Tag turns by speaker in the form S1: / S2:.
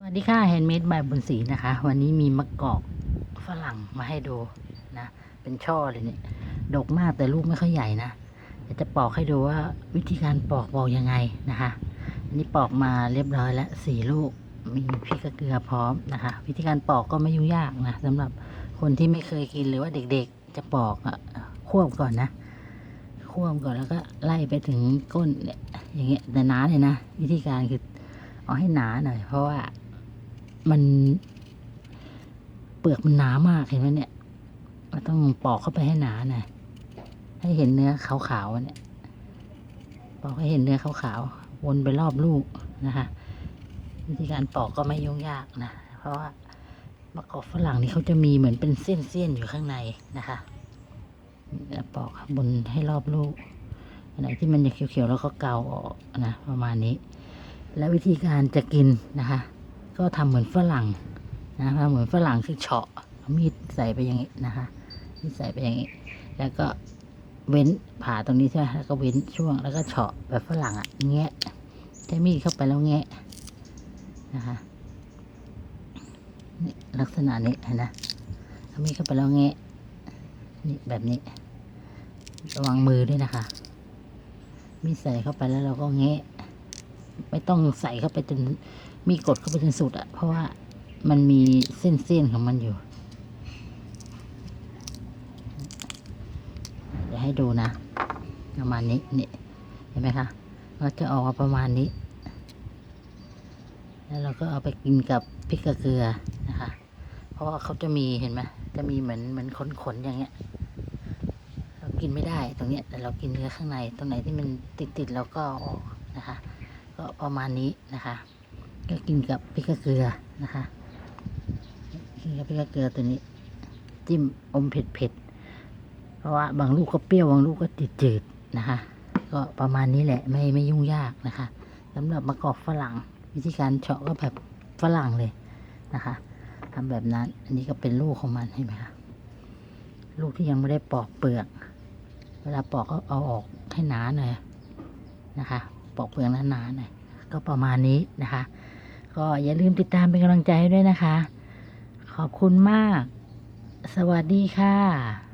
S1: สวัสดีค่ะแฮนด์เมดบายบุญศรีนะคะ วันนี้มีมะกอกฝรั่งมาให้ดูนะ เป็นช่อเลยเนี่ยดกมากแต่ลูกไม่ค่อยใหญ่นะเดี๋ยวจะปอกให้ดูว่าวิธีการปอกปอกยังไงนะคะ อันนี้ปอกมาเรียบร้อยแล้วสี่ลูกมีพริกเกลือพร้อมนะคะ วิธีการปอกก็ไม่ยุ่งยากนะสำหรับคนที่ไม่เคยกินหรือว่าเด็กๆ จะปอกอะควบก่อนนะควบก่อนแล้วก็ไล่ไปถึงก้นเนี่ยอย่างเงี้ยแต่หนาเลยนะ วิธีการคือเอาให้หนาหน่อยเพราะว่า มันเปลือกมันหนามากเห็นไหมเนี่ยเราต้องปอกเข้าไปให้หนาหน่อยให้เห็นเนื้อขาวๆเนี่ยปอกให้เห็นเนื้อขาวๆวนไปรอบลูกนะคะวิธีการปอกก็ไม่ยุ่งยากนะเพราะว่ามะกอกฝรั่งนี่เขาจะมีเหมือนเป็นเส้นๆอยู่ข้างในนะคะปอกบนให้รอบลูกอันไหนที่มันยังเขียวๆแล้วก็เกาออกนะประมาณนี้ แล้ววิธีการจะกินนะคะ ก็ทำเหมือนฝรั่งนะทำเหมือนฝรั่งคือเฉาะมีดใส่ไปอย่างนี้นะคะมีดใส่ไปอย่างนี้ แล้วก็เว้นผ่าตรงนี้ใช่ไหมแล้วก็เว้นช่วงแล้วก็เฉาะแบบฝรั่งอะ่ะแงะใช้มีดเข้าไปแล้วแงะนะคะนี่ลักษณะนี้เห็นนะเอามีดเข้าไปแล้วแงะนี่แบบนี้ ระวังมือด้วยนะคะ มีดใส่เข้าไปแล้วเราก็แงะ ไม่ต้องใส่เข้าไปจนมีกดเข้าไปจนสุดอะเพราะว่ามันมีเส้นๆของมันอยู่เดี๋ยวให้ดูนะ ประมาณนี้นี่เห็นไหมคะเราจะออกมาประมาณนี้ แล้วเราก็เอาไปกินกับพริกเกลือนะคะ เพราะว่าเขาจะมีเห็นไหมจะมีเหมือนเหมือนขนๆอย่างเงี้ยเรากินไม่ได้ตรงเนี้ยแต่เรากินเนื้อข้างในตรงไหนที่มันติดๆเราก็ออกนะคะ ก็ประมาณนี้นะคะ ก็กินกับพริกเกลือนะคะกินกับพริกเกลือตัวนี้ จิ้มอมเผ็ดเผ็ดๆเพราะว่าบางลูกก็เปรี้ยวบางลูกก็จืดจืดๆนะคะ ก็ประมาณนี้แหละไม่ไม่ยุ่งยากนะคะสำหรับมะกอกฝรั่ง วิธีการเฉาะก็แบบฝรั่งเลยนะคะทำแบบนั้นอันนี้ก็เป็นลูกของมันเห็นไหมคะลูกที่ยังไม่ได้ปอกเปลือก เวลาปอกก็เอาออกให้หนาหน่อยนะคะ ปอกเปลือกหนาๆหน่อยก็ประมาณนี้นะคะ ก็อย่าลืมติดตามเป็นกำลังใจให้ด้วยนะคะ ขอบคุณมาก สวัสดีค่ะ